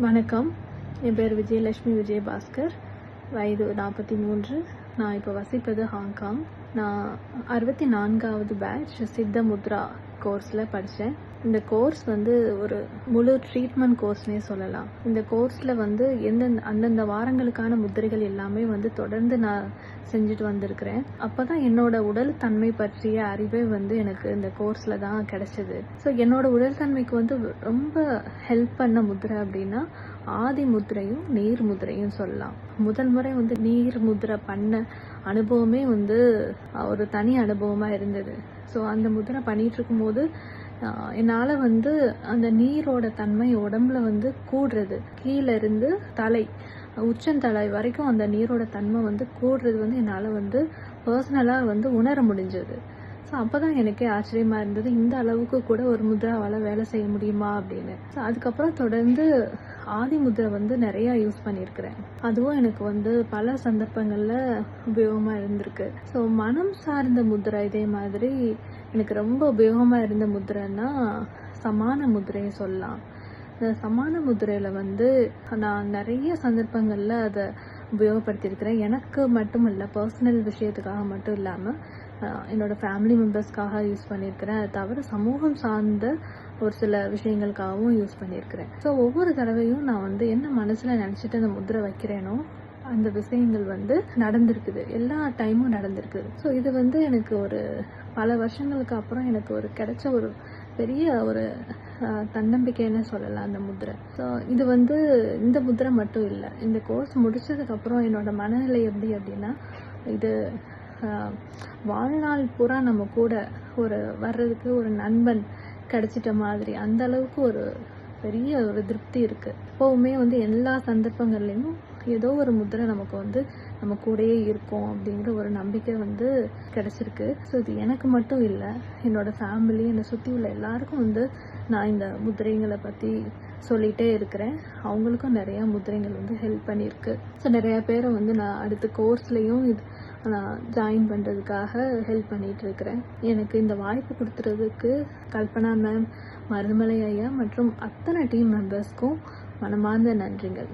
வணக்கம். என் பேர் விஜயலட்சுமி விஜயபாஸ்கர். வயது நாற்பத்தி மூன்று. நான் இப்போ வசிப்பது ஹாங்காங். நான் அறுபத்தி நான்காவது பேட்ச் சித்த முத்ரா கோர்ஸில் படித்தேன் இந்த கோர்ஸ் வந்து ஒரு முழு ட்ரீட்மெண்ட் கோர்ஸ்னே சொல்லலாம். இந்த கோர்ஸில் வந்து எந்தெந்த அந்தந்த வாரங்களுக்கான முத்திரைகள் எல்லாமே வந்து தொடர்ந்து நான் செஞ்சுட்டு வந்திருக்கிறேன். அப்போ தான் என்னோட உடல் தன்மை பற்றிய அறிவே வந்து எனக்கு இந்த கோர்ஸில் தான் கிடைச்சது. ஸோ என்னோட உடல் தன்மைக்கு வந்து ரொம்ப ஹெல்ப் பண்ண முத்திரை அப்படின்னா ஆதி முத்திரையும் நீர் முத்திரையும் சொல்லலாம். முதல் முறை வந்து நீர் முத்திரை பண்ண அனுபவமே வந்து ஒரு தனி அனுபவமாக இருந்தது. ஸோ அந்த முத்திரை பண்ணிகிட்டு இருக்கும்போது என்னால் வந்து அந்த நீரோட தன்மை உடம்புல வந்து கூடுறது. கீழேருந்து தலை உச்சந்தலை வரைக்கும் அந்த நீரோட தன்மை வந்து கூடுறது வந்து என்னால் வந்து பர்சனலாக வந்து உணர முடிஞ்சது. ஸோ அப்போ தான் எனக்கே ஆச்சரியமாக இருந்தது இந்த அளவுக்கு கூட ஒரு முத்ராவால் வேலை செய்ய முடியுமா அப்படின்னு. ஸோ அதுக்கப்புறம் தொடர்ந்து ஆதி முத்ரை வந்து நிறையா யூஸ் பண்ணியிருக்கிறேன். அதுவும் எனக்கு வந்து பல சந்தர்ப்பங்களில் உபயோகமாக இருந்திருக்கு. ஸோ மனம் சார்ந்த முத்ரை இதே மாதிரி எனக்கு ரொம்ப உபயோகமாக இருந்த முத்ரைன்னா சமான முதிரையை சொல்லலாம். இந்த சமான முத்திரையில் வந்து நான் நிறைய சந்தர்ப்பங்களில் அதை உபயோகப்படுத்தியிருக்கிறேன். எனக்கு மட்டும் இல்லை பர்சனல் விஷயத்துக்காக மட்டும் இல்லாமல் என்னோடய ஃபேமிலி மெம்பர்ஸ்க்காக யூஸ் பண்ணியிருக்கிறேன். அது தவிர சமூகம் சார்ந்த ஒரு சில விஷயங்களுக்காகவும் யூஸ் பண்ணியிருக்கிறேன். ஸோ ஒவ்வொரு தடவையும் நான் வந்து என்ன மனசில் நினச்சிட்டு அந்த முத்திரை வைக்கிறேனோ அந்த விஷயங்கள் வந்து நடந்திருக்குது. எல்லா டைமும் நடந்திருக்குது. ஸோ இது வந்து எனக்கு ஒரு பல வருஷங்களுக்கு அப்புறம் எனக்கு ஒரு கிடைச்ச ஒரு பெரிய ஒரு தன்னம்பிக்கைன்னு சொல்லலாம் அந்த முத்திரை ஸோ இது வந்து இந்த முத்திரை மட்டும் இல்லை. இந்த கோர்ஸ் முடித்ததுக்கப்புறம் என்னோடய மனநிலை எப்படி அப்படின்னா இது வாழ்நாள் பூரா நம்ம கூட ஒரு வர்றதுக்கு ஒரு நண்பன் கிடைச்சிட்ட மாதிரி அந்த அளவுக்கு ஒரு பெரிய ஒரு திருப்தி இருக்குது எப்போவுமே வந்து எல்லா சந்தர்ப்பங்கள்லேயும் ஏதோ ஒரு முத்திரை நமக்கு வந்து நம்ம கூடயே இருக்கும் அப்படிங்கிற ஒரு நம்பிக்கை வந்து கிடச்சிருக்கு. ஸோ இது எனக்கு மட்டும் இல்லை என்னோட ஃபேமிலி என்னை சுற்றி உள்ள எல்லாருக்கும் வந்து நான் இந்த முத்திரைங்களை பற்றி சொல்லிகிட்டே இருக்கிறேன். அவங்களுக்கும் நிறையா முதிரைகள் வந்து ஹெல்ப் பண்ணியிருக்கு. ஸோ நிறையா பேரை வந்து நான் அடுத்த கோர்ஸ்லேயும் இது நான் ஜாயின் பண்ணுறதுக்காக ஹெல்ப் பண்ணிகிட்ருக்கிறேன் எனக்கு இந்த வாய்ப்பு கொடுத்துறதுக்கு கல்பனா மேம் மருதமலை ஐயா மற்றும் அத்தனை டீம் மெம்பர்ஸ்க்கும் மனமார்ந்த நன்றிகள்.